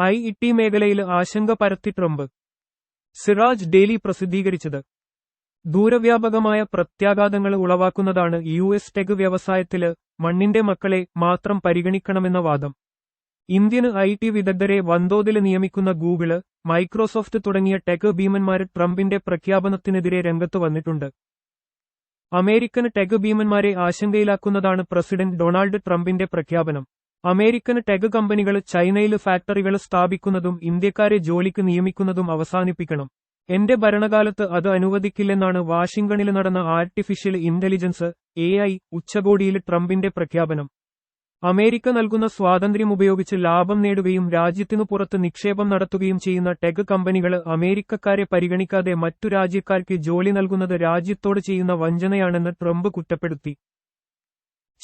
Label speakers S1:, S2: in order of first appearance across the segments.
S1: I ഇട്ടി മേഖലയിൽ ആശങ്ക പരത്തി ട്രംപ്. സിറാജ് ഡെയിലി പ്രസിദ്ധീകരിച്ചത്. ദൂരവ്യാപകമായ പ്രത്യാഘാതങ്ങൾ ഉളവാക്കുന്നതാണ് യു എസ് ടെക് വ്യവസായത്തിൽ മണ്ണിന്റെ മക്കളെ മാത്രം പരിഗണിക്കണമെന്ന വാദം. ഇന്ത്യന് ഐ ടി വിദഗ്ധരെ വൻതോതിൽ നിയമിക്കുന്ന ഗൂഗിൾ മൈക്രോസോഫ്റ്റ് തുടങ്ങിയ ടെക് ഭീമന്മാര് ട്രംപിന്റെ പ്രഖ്യാപനത്തിനെതിരെ രംഗത്ത് വന്നിട്ടുണ്ട്. അമേരിക്കൻ ടെക് ഭീമന്മാരെ ആശങ്കയിലാക്കുന്നതാണ് പ്രസിഡന്റ് ഡൊണാൾഡ് ട്രംപിന്റെ പ്രഖ്യാപനം. അമേരിക്കൻ ടെക് കമ്പനികൾ ചൈനയിൽ ഫാക്ടറികൾ സ്ഥാപിക്കുന്നതും ഇന്ത്യക്കാരെ ജോലിക്ക് നിയമിക്കുന്നതും അവസാനിപ്പിക്കണം. എന്റെ ഭരണകാലത്ത് അത് അനുവദിക്കില്ലെന്നാണ് വാഷിംഗ്ടണിൽ നടന്ന ആർട്ടിഫിഷ്യൽ ഇന്റലിജൻസ് എ ഐ ഉച്ചകോടിയിൽ ട്രംപിന്റെ പ്രഖ്യാപനം. അമേരിക്ക നൽകുന്ന സ്വാതന്ത്ര്യം ഉപയോഗിച്ച് ലാഭം നേടുകയും രാജ്യത്തിനു പുറത്ത് നിക്ഷേപം നടത്തുകയും ചെയ്യുന്ന ടെക് കമ്പനികൾ അമേരിക്കക്കാരെ പരിഗണിക്കാതെ മറ്റു രാജ്യക്കാർക്ക് ജോലി നൽകുന്നത് രാജ്യത്തോട് ചെയ്യുന്ന വഞ്ചനയാണെന്ന് ട്രംപ് കുറ്റപ്പെടുത്തി.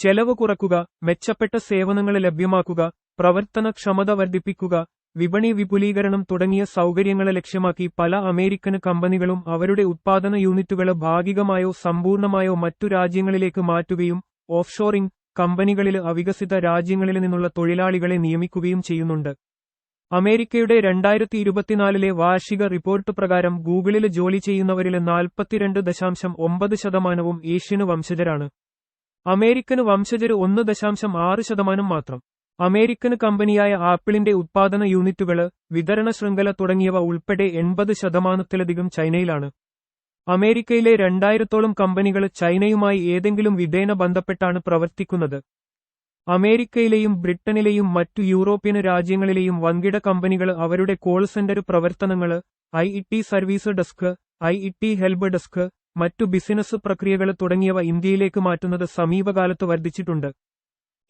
S1: ചെലവ് കുറക്കുക മെച്ചപ്പെട്ട സേവനങ്ങൾ ലഭ്യമാക്കുക പ്രവർത്തനക്ഷമത വർദ്ധിപ്പിക്കുക വിപണി വിപുലീകരണം തുടങ്ങിയ സൗകര്യങ്ങളെ ലക്ഷ്യമാക്കി പല അമേരിക്കൻ കമ്പനികളും അവരുടെ ഉത്പാദന യൂണിറ്റുകളെ ഭാഗികമായോ സമ്പൂർണമായോ മറ്റു രാജ്യങ്ങളിലേക്ക് മാറ്റുകയും ഓഫ്ഷോറിംഗ് കമ്പനികളിൽ അവികസിത രാജ്യങ്ങളിൽ നിന്നുള്ള തൊഴിലാളികളെ നിയമിക്കുകയും ചെയ്യുന്നുണ്ട്. അമേരിക്കയുടെ രണ്ടായിരത്തി ഇരുപത്തിനാലിലെ വാർഷിക റിപ്പോർട്ട് പ്രകാരം ഗൂഗിളിൽ ജോലി ചെയ്യുന്നവരിൽ നാൽപ്പത്തിരണ്ട് ദശാംശം ഒമ്പത് ശതമാനവും ഏഷ്യന് വംശജരാണ്. അമേരിക്കന് വംശജര് ഒന്ന് ദശാംശം ആറ് ശതമാനം മാത്രം. അമേരിക്കൻ കമ്പനിയായ ആപ്പിളിന്റെ ഉത്പാദന യൂണിറ്റുകൾ വിതരണ ശൃംഖല തുടങ്ങിയവ ഉൾപ്പെടെ എൺപത് ശതമാനത്തിലധികം ചൈനയിലാണ്. അമേരിക്കയിലെ രണ്ടായിരത്തോളം കമ്പനികൾ ചൈനയുമായി ഏതെങ്കിലും വിധേന ബന്ധപ്പെട്ടാണ് പ്രവർത്തിക്കുന്നത്. അമേരിക്കയിലെയും ബ്രിട്ടനിലെയും മറ്റു യൂറോപ്യൻ രാജ്യങ്ങളിലെയും വൻകിട കമ്പനികൾ അവരുടെ കോൾ സെന്റർ പ്രവർത്തനങ്ങൾ I E T service desk I E T help desk മറ്റു ബിസിനസ് പ്രക്രിയകൾ തുടങ്ങിയവ ഇന്ത്യയിലേക്ക് മാറ്റുന്നത് സമീപകാലത്ത് വർദ്ധിച്ചിട്ടുണ്ട്.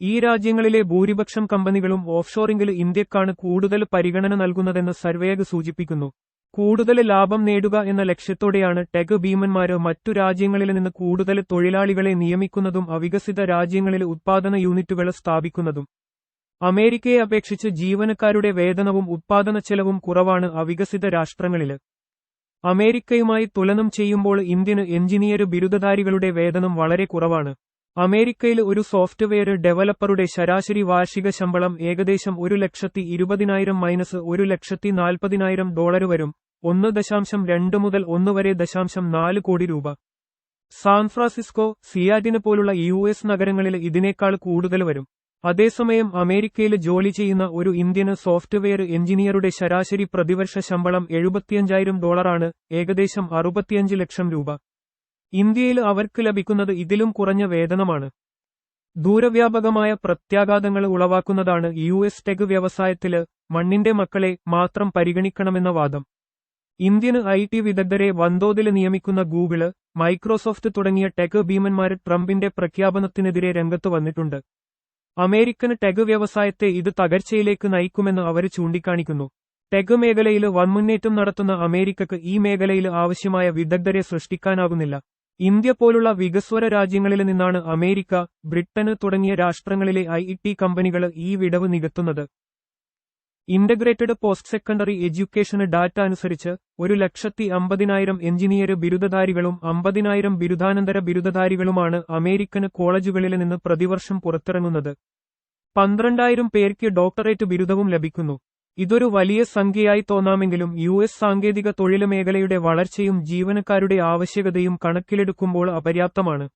S1: ഈ രാജ്യങ്ങളിലെ ഭൂരിപക്ഷം കമ്പനികളും ഓഫ്ഷോറിംഗിൽ ഇന്ത്യക്കാണ് കൂടുതൽ പരിഗണന നൽകുന്നതെന്ന് സർവേഗ് സൂചിപ്പിക്കുന്നു. കൂടുതൽ ലാഭം നേടുക എന്ന ലക്ഷ്യത്തോടെയാണ് ടെക് ഭീമന്മാരോ മറ്റു രാജ്യങ്ങളിൽ നിന്ന് കൂടുതൽ തൊഴിലാളികളെ നിയമിക്കുന്നതും അവികസിത രാജ്യങ്ങളിൽ ഉത്പാദന യൂണിറ്റുകൾ സ്ഥാപിക്കുന്നതും. അമേരിക്കയെ അപേക്ഷിച്ച് ജീവനക്കാരുടെ വേതനവും ഉത്പാദന ചെലവും കുറവാണ് അവികസിത രാഷ്ട്രങ്ങളിൽ അമേരിക്കയുമായി തുലനം ചെയ്യുമ്പോൾ ഇന്ത്യന് എഞ്ചിനീയർ ബിരുദധാരികളുടെ വേതനം വളരെ കുറവാണ്. അമേരിക്കയിൽ ഒരു സോഫ്റ്റ്വെയർ ഡെവലപ്പറുടെ ശരാശരി വാർഷിക ശമ്പളം ഏകദേശം ഒരു ലക്ഷത്തി ഇരുപതിനായിരം മൈനസ് ഒരു ലക്ഷത്തി നാൽപ്പതിനായിരം ഡോളർ വരും ഒന്ന് ദശാംശം രണ്ട് മുതൽ ഒന്ന് വരെ ദശാംശം നാല് കോടി രൂപ. സാൻ ഫ്രാൻസിസ്കോ സിയാറ്റിന് പോലുള്ള യു എസ് നഗരങ്ങളിൽ ഇതിനേക്കാൾ കൂടുതൽ വരും. അതേസമയം അമേരിക്കയിൽ ജോലി ചെയ്യുന്ന ഒരു ഇന്ത്യന് സോഫ്റ്റ്വെയർ എഞ്ചിനീയറുടെ ശരാശരി പ്രതിവർഷ ശമ്പളം എഴുപത്തിയഞ്ചായിരം ഡോളറാണ് ഏകദേശം അറുപത്തിയഞ്ച് ലക്ഷം രൂപ. ഇന്ത്യയിൽ അവർക്ക് ലഭിക്കുന്നത് ഇതിലും കുറഞ്ഞ വേതനമാണ്. ദൂരവ്യാപകമായ പ്രത്യാഘാതങ്ങൾ ഉളവാക്കുന്നതാണ് യു എസ് ടെക് വ്യവസായത്തിൽ മണ്ണിന്റെ മക്കളെ മാത്രം പരിഗണിക്കണമെന്ന വാദം. ഇന്ത്യന് ഐ ടി വിദഗ്ധരെ വൻതോതിൽ നിയമിക്കുന്ന ഗൂഗിൾ മൈക്രോസോഫ്റ്റ് തുടങ്ങിയ ടെക് ഭീമന്മാർ ട്രംപിന്റെ പ്രഖ്യാപനത്തിനെതിരെ രംഗത്ത് വന്നിട്ടുണ്ട്. അമേരിക്കൻ ടെഗ് വ്യവസായത്തെ ഇത് തകർച്ചയിലേക്ക് നയിക്കുമെന്ന് അവർ ചൂണ്ടിക്കാണിക്കുന്നു. ടെഗ് മേഖലയിൽ വൻമുന്നേറ്റം നടത്തുന്ന അമേരിക്കക്ക് ഈ മേഖലയിൽ ആവശ്യമായ വിദഗ്ധരെ സൃഷ്ടിക്കാനാകുന്നില്ല. ഇന്ത്യ പോലുള്ള വികസ്വര രാജ്യങ്ങളിൽ നിന്നാണ് അമേരിക്ക ബ്രിട്ടന് തുടങ്ങിയ രാഷ്ട്രങ്ങളിലെ ഐ കമ്പനികൾ ഈ വിടവ് നികത്തുന്നത്. ഇന്റഗ്രേറ്റഡ് പോസ്റ്റ് സെക്കൻഡറി എഡ്യൂക്കേഷന് ഡാറ്റ അനുസരിച്ച് ഒരു ലക്ഷത്തി അമ്പതിനായിരം എഞ്ചിനീയർ ബിരുദധാരികളും അമ്പതിനായിരം ബിരുദാനന്തര ബിരുദധാരികളുമാണ് അമേരിക്കൻ കോളേജുകളിൽ നിന്ന് പ്രതിവർഷം പുറത്തിറങ്ങുന്നത്. പന്ത്രണ്ടായിരം പേർക്ക് ഡോക്ടറേറ്റ് ബിരുദവും ലഭിക്കുന്നു. ഇതൊരു വലിയ സംഖ്യയായി തോന്നാമെങ്കിലും യു എസ് സാങ്കേതിക തൊഴിൽ മേഖലയുടെ വളർച്ചയും ജീവനക്കാരുടെ ആവശ്യകതയും കണക്കിലെടുക്കുമ്പോൾ അപര്യാപ്തമാണ്.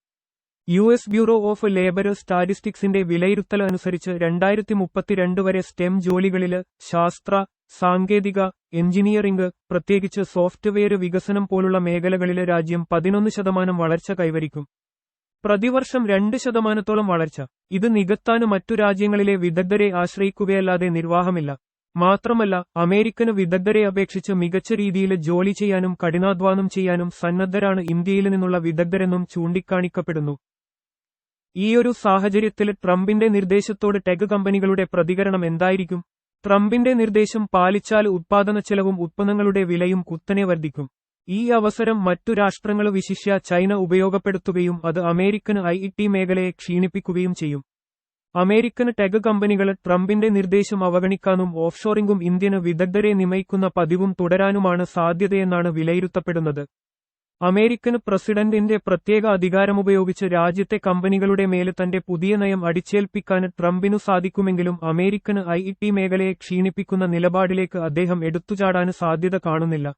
S1: U S bureau of labour സ്റ്റാറ്റിസ്റ്റിക്സിന്റെ വിലയിരുത്തൽ അനുസരിച്ച് രണ്ടായിരത്തി മുപ്പത്തിരണ്ട് വരെ സ്റ്റെം ജോലികളിൽ ശാസ്ത്ര സാങ്കേതിക എഞ്ചിനീയറിംഗ് പ്രത്യേകിച്ച് സോഫ്റ്റ്വെയർ വികസനം പോലുള്ള മേഖലകളിലെ രാജ്യം പതിനൊന്ന് ശതമാനം വളർച്ച കൈവരിക്കും. പ്രതിവർഷം രണ്ട് ശതമാനത്തോളം വളർച്ച. ഇത് നികത്താനും മറ്റു രാജ്യങ്ങളിലെ വിദഗ്ധരെ ആശ്രയിക്കുകയല്ലാതെ നിർവാഹമില്ല. മാത്രമല്ല അമേരിക്കന് വിദഗ്ധരെ അപേക്ഷിച്ച് മികച്ച രീതിയിൽ ജോലി ചെയ്യാനും കഠിനാധ്വാനം ചെയ്യാനും സന്നദ്ധരാണ് ഇന്ത്യയിൽ നിന്നുള്ള വിദഗ്ധരെന്നും ചൂണ്ടിക്കാണിക്കപ്പെടുന്നു. ഈയൊരു സാഹചര്യത്തിൽ ട്രംപിന്റെ നിർദ്ദേശത്തോട് ടെക് കമ്പനികളുടെ പ്രതികരണം എന്തായിരിക്കും? ട്രംപിന്റെ നിർദ്ദേശം പാലിച്ചാൽ ഉത്പാദന ചെലവും ഉത്പന്നങ്ങളുടെ വിലയും കുത്തനെ വർദ്ധിക്കും. ഈ അവസരം മറ്റു രാഷ്ട്രങ്ങൾ വിശിഷ്യ ചൈന ഉപയോഗപ്പെടുത്തുകയും അത് അമേരിക്കൻ ഐ ടി മേഖലയെ ക്ഷീണിപ്പിക്കുകയും ചെയ്യും. അമേരിക്കൻ ടെക് കമ്പനികൾ ട്രംപിന്റെ നിർദ്ദേശം അവഗണിക്കാനും ഓഫ്ഷോറിംഗും ഇന്ത്യന് വിദഗ്ധരെ നിമയിക്കുന്ന പതിവും തുടരാനുമാണ് സാധ്യതയെന്നാണ് വിലയിരുത്തപ്പെടുന്നത്. അമേരിക്കൻ പ്രസിഡന്റിന്റെ പ്രത്യേക അധികാരമുപയോഗിച്ച് രാജ്യത്തെ കമ്പനികളുടെ മേലെ തന്റെ പുതിയ നയം അടിച്ചേൽപ്പിക്കാൻ ട്രംപിനു സാധിക്കുമെങ്കിലും അമേരിക്കന് ഐ മേഖലയെ ക്ഷീണിപ്പിക്കുന്ന നിലപാടിലേക്ക് അദ്ദേഹം എടുത്തുചാടാന് സാധ്യത കാണുന്നില്ല.